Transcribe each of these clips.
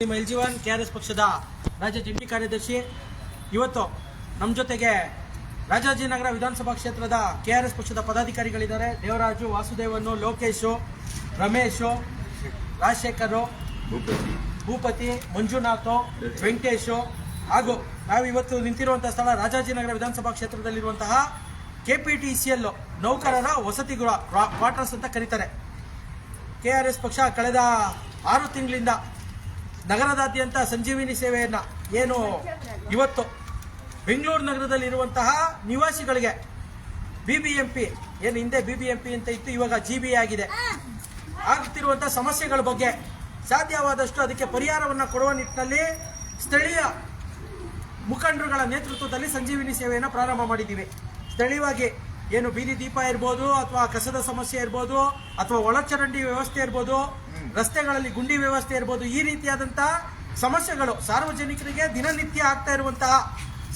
ನಿಮ್ಮ L G one K R S ಪಕ್ಷದ ರಾಜ್ಯ ಜಂಟಿ ಕಾರ್ಯದರ್ಶಿ. ಇವತ್ತು ನಮ್ಮ ಜೊತೆಗೆ ರಾಜಾಜಿನಗರ ವಿಧಾನಸಭಾ ಕ್ಷೇತ್ರದ ಕೆ ಆರ್ ಎಸ್ ಪಕ್ಷದ ಪದಾಧಿಕಾರಿಗಳಿದ್ದಾರೆ. ದೇವರಾಜು ವಾಸುದೇವನು ಲೋಕೇಶು ರಮೇಶು ರಾಜಶೇಖರು ಭೂಪತಿ. ಮಂಜುನಾಥೋ ವೆಂಕಟೇಶು ಹಾಗೂ ನಾವು ಇವತ್ತು ನಿಂತಿರುವಂತಹ ಸ್ಥಳ ರಾಜಾಜಿನಗರ ವಿಧಾನಸಭಾ ಕ್ಷೇತ್ರದಲ್ಲಿರುವಂತಹ ಕೆಪಿಟಿಸಿಎಲ್ ನೌಕರರ ವಸತಿ ಗೃಹ ಕ್ವಾರ್ಟರ್ಸ್ ಅಂತ ಕರೀತಾರೆ. ಕೆ ಆರ್ ಎಸ್ ಪಕ್ಷ ಕಳೆದ ಆರು ತಿಂಗಳಿಂದ ನಗರದಾದ್ಯಂತ ಸಂಜೀವಿನಿ ಸೇವೆಯನ್ನು ಏನು ಇವತ್ತು ಬೆಂಗಳೂರು ನಗರದಲ್ಲಿರುವಂತಹ ನಿವಾಸಿಗಳಿಗೆ ಬಿಬಿಎಂಪಿ, ಏನು ಹಿಂದೆ ಬಿಬಿಎಂಪಿ ಅಂತ ಇತ್ತು, ಇವಾಗ ಜಿ ಬಿ ಆಗಿದೆ. ಆಗುತ್ತಿರುವಂತಹ ಸಮಸ್ಯೆಗಳ ಬಗ್ಗೆ ಸಾಧ್ಯವಾದಷ್ಟು ಅದಕ್ಕೆ ಪರಿಹಾರವನ್ನ ಕೊಡುವ ನಿಟ್ಟಿನಲ್ಲಿ ಸ್ಥಳೀಯ ಮುಖಂಡರುಗಳ ನೇತೃತ್ವದಲ್ಲಿ ಸಂಜೀವಿನಿ ಸೇವೆಯನ್ನು ಪ್ರಾರಂಭ ಮಾಡಿದ್ದೀವಿ. ಸ್ಥಳೀಯವಾಗಿ ಏನು ಬೀದಿ ದೀಪ ಇರ್ಬೋದು ಅಥವಾ ಕಸದ ಸಮಸ್ಯೆ ಇರ್ಬೋದು ಅಥವಾ ಒಳಚರಂಡಿ ವ್ಯವಸ್ಥೆ ಇರ್ಬೋದು ರಸ್ತೆಗಳಲ್ಲಿ ಗುಂಡಿ ವ್ಯವಸ್ಥೆ ಇರ್ಬೋದು ಈ ರೀತಿಯಾದಂತಹ ಸಮಸ್ಯೆಗಳು ಸಾರ್ವಜನಿಕರಿಗೆ ದಿನನಿತ್ಯ ಆಗ್ತಾ ಇರುವಂತಹ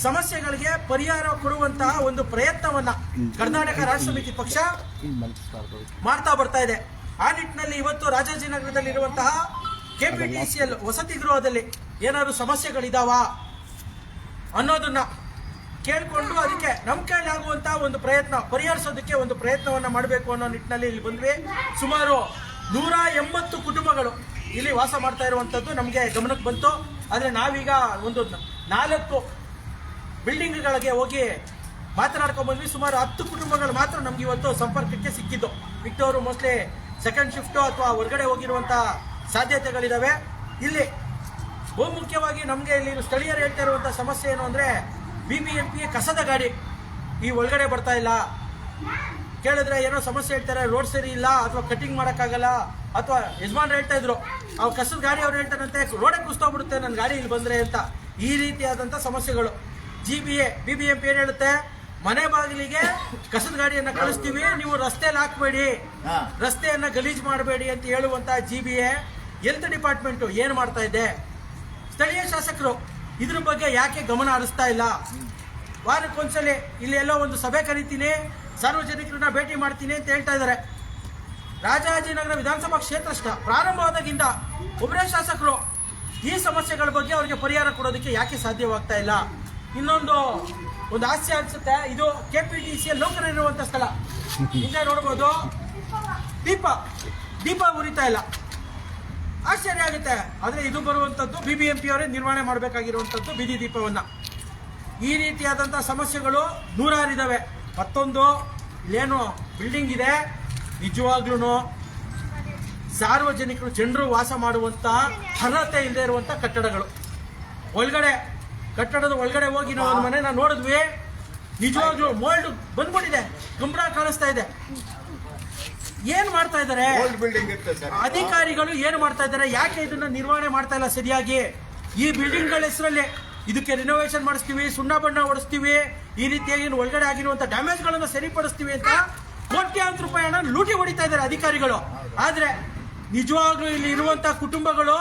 ಸಮಸ್ಯೆಗಳಿಗೆ ಪರಿಹಾರ ಕೊಡುವಂತಹ ಒಂದು ಪ್ರಯತ್ನವನ್ನ ಕರ್ನಾಟಕ ರಾಷ್ಟ್ರ ಸಮಿತಿ ಪಕ್ಷ ಮಾಡ್ತಾ ಬರ್ತಾ ಇದೆ. ಆ ನಿಟ್ಟಿನಲ್ಲಿ ಇವತ್ತು ರಾಜಾಜಿನಗರದಲ್ಲಿರುವಂತಹ ಕೆಪಿಟಿಸಿಎಲ್ ವಸತಿ ಗೃಹದಲ್ಲಿ ಏನಾದ್ರು ಸಮಸ್ಯೆಗಳಿದಾವಾ ಅನ್ನೋದನ್ನ ಕೇಳಿಕೊಂಡು ಅದಕ್ಕೆ ನಮ್ಮ ಕೈಲಾಗುವಂತಹ ಒಂದು ಪ್ರಯತ್ನ, ಪರಿಹರಿಸೋದಕ್ಕೆ ಒಂದು ಪ್ರಯತ್ನವನ್ನ ಮಾಡಬೇಕು ಅನ್ನೋ ನಿಟ್ಟಿನಲ್ಲಿ ಇಲ್ಲಿ ಬಂದ್ವಿ. ಸುಮಾರು ನೂರ ಎಂಬತ್ತು ಕುಟುಂಬಗಳು ಇಲ್ಲಿ ವಾಸ ಮಾಡ್ತಾ ಇರುವಂತದ್ದು ನಮಗೆ ಗಮನಕ್ಕೆ ಬಂತು. ಆದರೆ ನಾವೀಗ ಒಂದು ನಾಲ್ಕು ಬಿಲ್ಡಿಂಗ್ಗಳಿಗೆ ಹೋಗಿ ಮಾತನಾಡ್ಕೊಂಡ್ ಬಂದ್ವಿ. ಸುಮಾರು ಹತ್ತು ಕುಟುಂಬಗಳು ಮಾತ್ರ ನಮ್ಗೆ ಇವತ್ತು ಸಂಪರ್ಕಕ್ಕೆ ಸಿಕ್ಕಿದ್ದು. ಮಿಕ್ಕವರು ಮೋಸ್ಟ್ಲಿ ಸೆಕೆಂಡ್ ಶಿಫ್ಟ್ ಅಥವಾ ಹೊರಗಡೆ ಹೋಗಿರುವಂಥ ಸಾಧ್ಯತೆಗಳಿದಾವೆ. ಇಲ್ಲಿ ಬಹು ಮುಖ್ಯವಾಗಿ ನಮಗೆ ಇಲ್ಲಿ ಸ್ಥಳೀಯರು ಹೇಳ್ತಾ ಇರುವಂಥ ಸಮಸ್ಯೆ ಏನು ಅಂದ್ರೆ ಬಿಬಿಎಂಪಿ ಕಸದ ಗಾಡಿ ಈ ಒಳಗಡೆ ಬರ್ತಾ ಇಲ್ಲ. ಕೇಳಿದ್ರೆ ಏನೋ ಸಮಸ್ಯೆ ಹೇಳ್ತಾರೆ ರೋಡ್ ಸರಿ ಇಲ್ಲ ಅಥವಾ ಕಟಿಂಗ್ ಮಾಡೋಕ್ಕಾಗಲ್ಲ ಅಥವಾ ಯಜಮಾನ್ರು ಹೇಳ್ತಾ ಇದ್ರು ಅವ್ರು ಕಸದ ಗಾಡಿ ಅವ್ರು ಹೇಳ್ತಾರಂತೆ ರೋಡೇ ಕುಸ್ತೋಗ್ಬಿಡುತ್ತೆ ನನ್ನ ಗಾಡಿ ಇಲ್ಲಿ ಬಂದ್ರೆ ಅಂತ. ಈ ರೀತಿಯಾದಂಥ ಸಮಸ್ಯೆಗಳು. G B A B B M P ಏನು ಹೇಳುತ್ತೆ ಮನೆ ಬಾಗಿಲಿಗೆ ಕಸದ ಗಾಡಿಯನ್ನ ಕಳಿಸ್ತೀವಿ ನೀವು ರಸ್ತೆಯಲ್ಲಿ ಹಾಕ್ಬೇಡಿ. ರಸ್ತೆಯನ್ನ ಗಲೀಜು ಮಾಡಬೇಡಿ ಅಂತ ಹೇಳುವಂತ G B A health department ಏನು ಮಾಡ್ತಾ ಇದೆ? ಸ್ಥಳೀಯ ಶಾಸಕರು ಇದ್ರ ಬಗ್ಗೆ ಯಾಕೆ ಗಮನ ಹರಿಸ್ತಾ ಇಲ್ಲ? ವಾರಕ್ಕೊಂದ್ಸಲಿ ಇಲ್ಲಿ ಎಲ್ಲೋ ಒಂದು ಸಭೆ ಕರಿತೀನಿ, ಸಾರ್ವಜನಿಕರನ್ನ ಭೇಟಿ ಮಾಡ್ತೀನಿ ಅಂತ ಹೇಳ್ತಾ ಇದ್ದಾರೆ. ರಾಜಾಜಿನಗರ ವಿಧಾನಸಭಾ ಕ್ಷೇತ್ರ ಪ್ರಾರಂಭವಾದಾಗಿಂದ ಒಬ್ಬರೇ ಶಾಸಕರು ಈ ಸಮಸ್ಯೆಗಳ ಬಗ್ಗೆ ಅವರಿಗೆ ಪರಿಹಾರ ಕೊಡೋದಕ್ಕೆ ಯಾಕೆ ಸಾಧ್ಯವಾಗ್ತಾ ಇಲ್ಲ? ಇನ್ನೊಂದು, ಒಂದು ಹಾಸ್ಯ ಅನ್ಸುತ್ತೆ. ಇದು ಕೆ ಪಿ ಟಿ ಸಿಯ ಲೋಕಲ್ ಸ್ಥಳ. ಹಿಂದೆ ನೋಡ್ಬೋದು. ದೀಪ ದೀಪ ಉರಿತಾ ಇಲ್ಲ. ಆಶ್ಚರ್ಯ ಆಗುತ್ತೆ. ಆದರೆ ಇದು ಬರುವಂತದ್ದು ಬಿಬಿಎಂಪಿ ಅವರೇ ನಿರ್ವಹಣೆ ಮಾಡಬೇಕಾಗಿರುವಂತದ್ದು ಬೀದಿ ದೀಪವನ್ನ. ಈ ರೀತಿಯಾದಂಥ ಸಮಸ್ಯೆಗಳು ನೂರಾರಿದಾವೆ ಮತ್ತೊಂದು, ಇಲ್ಲೇನು ಬಿಲ್ಡಿಂಗ್ ಇದೆ. ನಿಜವಾಗ್ಲೂ ಸಾರ್ವಜನಿಕರು, ಜನರು ವಾಸ ಮಾಡುವಂಥ ಅರ್ಹತೆ ಇಲ್ಲದೆ ಇರುವಂಥ ಕಟ್ಟಡಗಳು. ಒಳಗಡೆ, ಕಟ್ಟಡದ ಒಳಗಡೆ ಹೋಗಿ ನಾವು ಒಂದು ನಾವು ನೋಡಿದ್ವಿ. ನಿಜವಾಗ್ಲೂ ಮೋಲ್ಡ್ ಬಂದ್ಬಿಟ್ಟಿದೆ. ಕಂಬಳ ಕಾಣಿಸ್ತಾ ಇದೆ. ಏನ್ ಮಾಡ್ತಾ ಇದ್ದಾರೆ? ಬಿಲ್ಡಿಂಗ್ ಇರುತ್ತೆ ಸರ್. ಅಧಿಕಾರಿಗಳು ಏನು ಮಾಡ್ತಾ ಇದ್ದಾರೆ? ಯಾಕೆ ಇದನ್ನ ನಿರ್ವಹಣೆ ಮಾಡ್ತಾ ಇಲ್ಲ ಸರಿಯಾಗಿ? ಈ ಬಿಲ್ಡಿಂಗ್ಗಳ ಹೆಸರಲ್ಲಿ ಇದಕ್ಕೆ ರಿನೋವೇಷನ್ ಮಾಡಿಸ್ತೀವಿ ಸುಣ್ಣ ಬಣ್ಣ ಹೊಡಿಸ್ತೀವಿ ಈ ರೀತಿಯಾಗಿ ಒಳಗಡೆ ಆಗಿರುವಂತ ಡ್ಯಾಮೇಜ್ ಗಳನ್ನ ಸರಿಪಡಿಸ್ತೀವಿ ಅಂತ ಕೋಟ್ಯಾಂತರ ರೂಪಾಯಿ ಹಣ ಲೂಟಿ ಹೊಡಿತಾ ಇದ್ದಾರೆ ಅಧಿಕಾರಿಗಳು. ಆದ್ರೆ ನಿಜವಾಗ್ಲೂ ಇಲ್ಲಿ ಇರುವಂತ ಕುಟುಂಬಗಳು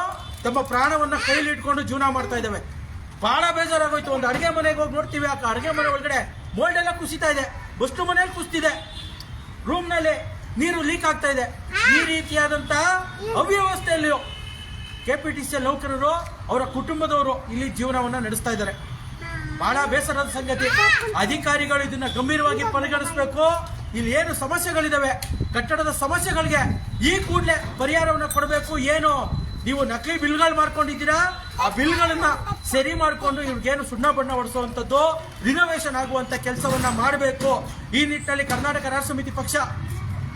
ತಮ್ಮ ಪ್ರಾಣವನ್ನ ಕೈಲಿ ಇಟ್ಕೊಂಡು ಜೀವನ ಮಾಡ್ತಾ ಇದ್ದಾವೆ. ಬಹಳ ಬೇಜಾರಾಗೋಯ್ತು. ಒಂದು ಅಡುಗೆ ಮನೆಗೆ ಹೋಗಿ ನೋಡ್ತೀವಿ. ಆ ಅಡುಗೆ ಮನೆ ಒಳಗಡೆ ಮೋಲ್ಡ್ ಎಲ್ಲ ಕುಸಿತಾ ಇದೆ. ಬಸ್ಟು ಮನೇಲಿ ಕುಸಿತಿದೆ. ರೂಮ್ನಲ್ಲಿ ನೀರು ಲೀಕ್ ಆಗ್ತಾ ಇದೆ. ಈ ರೀತಿಯಾದಂತಹ ಅವ್ಯವಸ್ಥೆಯಲ್ಲಿ ಕೆಪಿಟಿಸಿಎಲ್ ನೌಕರರು ಅವರ ಕುಟುಂಬದವರು ಇಲ್ಲಿ ಜೀವನವನ್ನ ನಡೆಸ್ತಾ ಇದ್ದಾರೆ. ಬಹಳ ಬೇಸರದ ಸಂಗತಿ. ಅಧಿಕಾರಿಗಳು ಇದನ್ನ ಗಂಭೀರವಾಗಿ ಪರಿಗಣಿಸಬೇಕು. ಇಲ್ಲಿ ಏನು ಸಮಸ್ಯೆಗಳಿದಾವೆ? ಕಟ್ಟಡದ ಸಮಸ್ಯೆಗಳಿಗೆ ಈ ಕೂಡಲೇ ಪರಿಹಾರವನ್ನ ಕೊಡಬೇಕು. ಏನು? ನೀವು ನಕಲಿ ಬಿಲ್ಗಳು ಮಾಡ್ಕೊಂಡಿದ್ದೀರಾ ಆ ಬಿಲ್ಗಳನ್ನ ಸರಿ ಮಾಡಿಕೊಂಡು ಇವ್ರಿಗೇನು ಸುಣ್ಣ ಬಣ್ಣ ಹೊಡಿಸುವಂತದ್ದು ರಿನೋವೇಷನ್ ಆಗುವಂತ ಕೆಲಸವನ್ನ ಮಾಡಬೇಕು. ಈ ನಿಟ್ಟಿನಲ್ಲಿ ಕರ್ನಾಟಕ ರಾಷ್ಟ್ರ ಸಮಿತಿ ಪಕ್ಷ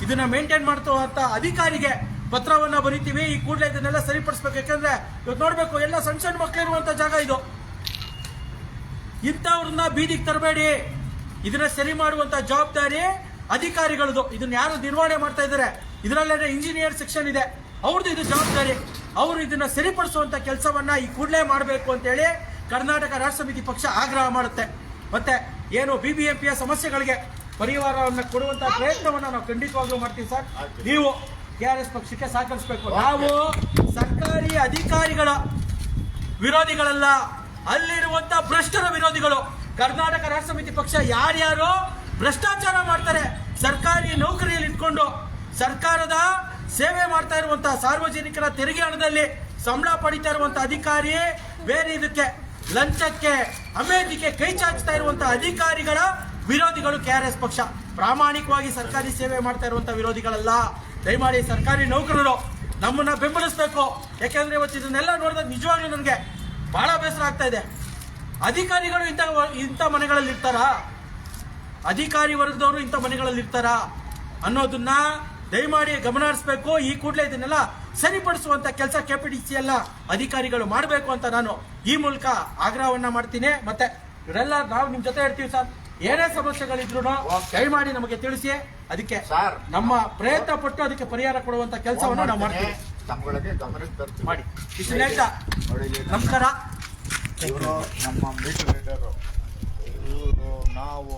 ಇದನ್ನ ಮೇಂಟೈನ್ ಮಾಡ್ತಾ ಅಧಿಕಾರಿಗೆ ಪತ್ರವನ್ನ ಬರಿತೀವಿ. ಈ ಕೂಡಲೇ ಇದನ್ನೆಲ್ಲ ಸರಿಪಡಿಸ್ಬೇಕು. ಯಾಕಂದ್ರೆ ಇವತ್ತು ನೋಡ್ಬೇಕು, ಎಲ್ಲ ಸಣ್ಣ ಸಣ್ಣ ಮಕ್ಕಳಿರುವಂತ ಜಾಗ ಇದು. ಇಂಥವ್ರನ್ನ ಬೀದಿಗೆ ತರಬೇಡಿ. ಇದನ್ನ ಸರಿ ಮಾಡುವಂತ ಜವಾಬ್ದಾರಿ ಅಧಿಕಾರಿಗಳದು. ಇದನ್ನ ಯಾರು ನಿರ್ವಹಣೆ ಮಾಡ್ತಾ ಇದ್ದಾರೆ ಇದರಲ್ಲೇ ಇಂಜಿನಿಯರ್ ಸೆಕ್ಷನ್ ಇದೆ. ಅವ್ರದ್ದು ಇದು ಜವಾಬ್ದಾರಿ. ಅವರು ಇದನ್ನ ಸರಿಪಡಿಸುವಂತ ಕೆಲಸವನ್ನ ಈ ಕೂಡಲೇ ಮಾಡಬೇಕು ಅಂತ ಹೇಳಿ ಕರ್ನಾಟಕ ರಾಷ್ಟ್ರ ಸಮಿತಿ ಪಕ್ಷ ಆಗ್ರಹ ಮಾಡುತ್ತೆ. ಮತ್ತೆ ಏನು ಬಿಬಿಎಂಪಿಯ ಸಮಸ್ಯೆಗಳಿಗೆ ಪರಿಹಾರವನ್ನ ಕೊಡುವಂತಹ ಪ್ರಯತ್ನವನ್ನು ನಾವು ಖಂಡಿತವಾಗ್ಲೂ ಮಾಡ್ತೀವಿ ಸರ್. ನೀವು ಕೆ ಆರ್ ಎಸ್ ಪಕ್ಷಕ್ಕೆ ಸಹಕರಿಸಬೇಕು. ನಾವು ಸರ್ಕಾರಿ ಅಧಿಕಾರಿಗಳ ವಿರೋಧಿಗಳಲ್ಲ ಅಲ್ಲಿರುವಂತ ಭ್ರಷ್ಟರ ವಿರೋಧಿಗಳು. ಕರ್ನಾಟಕ ರಾಷ್ಟ್ರ ಸಮಿತಿ ಪಕ್ಷ ಯಾರ್ಯಾರು ಭ್ರಷ್ಟಾಚಾರ ಮಾಡ್ತಾರೆ ಸರ್ಕಾರಿ ನೌಕರಿಯಲ್ಲಿ ಇಟ್ಕೊಂಡು ಸರ್ಕಾರದ ಸೇವೆ ಮಾಡ್ತಾ ಇರುವಂತಹ ಸಾರ್ವಜನಿಕರ ತೆರಿಗೆ ಹಣದಲ್ಲಿ ಸಂಬಳ ಪಡಿತಾ ಇರುವಂತಹ ಅಧಿಕಾರಿ ಬೇರೆ ಇದಕ್ಕೆ ಲಂಚಕ್ಕೆ ಅಮೇದಿಕೆ ಕೈ ಚಾಚ್ತಾ ಇರುವಂತಹ ಅಧಿಕಾರಿಗಳ ವಿರೋಧಿಗಳು ಕೆ ಆರ್ ಎಸ್ ಪಕ್ಷ. ಪ್ರಾಮಾಣಿಕವಾಗಿ ಸರ್ಕಾರಿ ಸೇವೆ ಮಾಡ್ತಾ ಇರುವಂತ ವಿರೋಧಿಗಳಲ್ಲ, ದಯಮಾಡಿ ಸರ್ಕಾರಿ ನೌಕರರು ನಮ್ಮನ್ನ ಬೆಂಬಲಿಸಬೇಕು. ಯಾಕೆಂದ್ರೆ ಇವತ್ತು ಇದನ್ನೆಲ್ಲ ನೋಡಿದಾಗ ನಿಜವಾಗ್ಲೂ ನನಗೆ ಬಹಳ ಬೇಸರ ಆಗ್ತಾ ಇದೆ. ಅಧಿಕಾರಿಗಳು ಇಂಥ ಇಂಥ ಮನೆಗಳಲ್ಲಿ ಇರ್ತಾರಾ? ಅಧಿಕಾರಿ ವರ್ಗದವರು ಇಂಥ ಮನೆಗಳಲ್ಲಿ ಇರ್ತಾರಾ? ಅನ್ನೋದನ್ನ ದಯಮಾಡಿ ಗಮನ ಹರಿಸ್ಬೇಕು ಈ ಕೂಡಲೇ ಇದನ್ನೆಲ್ಲ ಸರಿಪಡಿಸುವಂತ ಕೆಲಸ ಕೆಪಿಟಿಸಿ ಎಲ್ಲ ಅಧಿಕಾರಿಗಳು ಮಾಡಬೇಕು ಅಂತ ನಾನು ಈ ಮೂಲಕ ಆಗ್ರಹವನ್ನ ಮಾಡ್ತೀನಿ. ಮತ್ತೆ ಇವರೆಲ್ಲ ನಾವು ನಿಮ್ ಜೊತೆ ಇರ್ತೀವಿ ಸರ್. ಏನೇ ಸಮಸ್ಯೆಗಳಿದ್ರು ದಯಮಾಡಿ ನಮಗೆ ತಿಳಿಸಿ. ಅದಕ್ಕೆ ಸರ್. ನಮ್ಮ ಪ್ರಯತ್ನ ಪಟ್ಟು ಅದಕ್ಕೆ ಪರಿಹಾರ ಕೊಡುವಂತ ಕೆಲಸವನ್ನು ನಾವು ಮಾಡ್ತೀವಿ. ತಮ್ಮಗಳಿಗೆ ಗಮನಕ್ಕೆ ತರ್ತೀವಿ ಮಾಡಿ. ಇಷ್ಟು ಹೇಳ್ತಾ ನಮಸ್ಕಾರ. ಇವರು ನಮ್ಮ ಮೀಟರ್ ರೀಡರು ಇವರು ನಾವು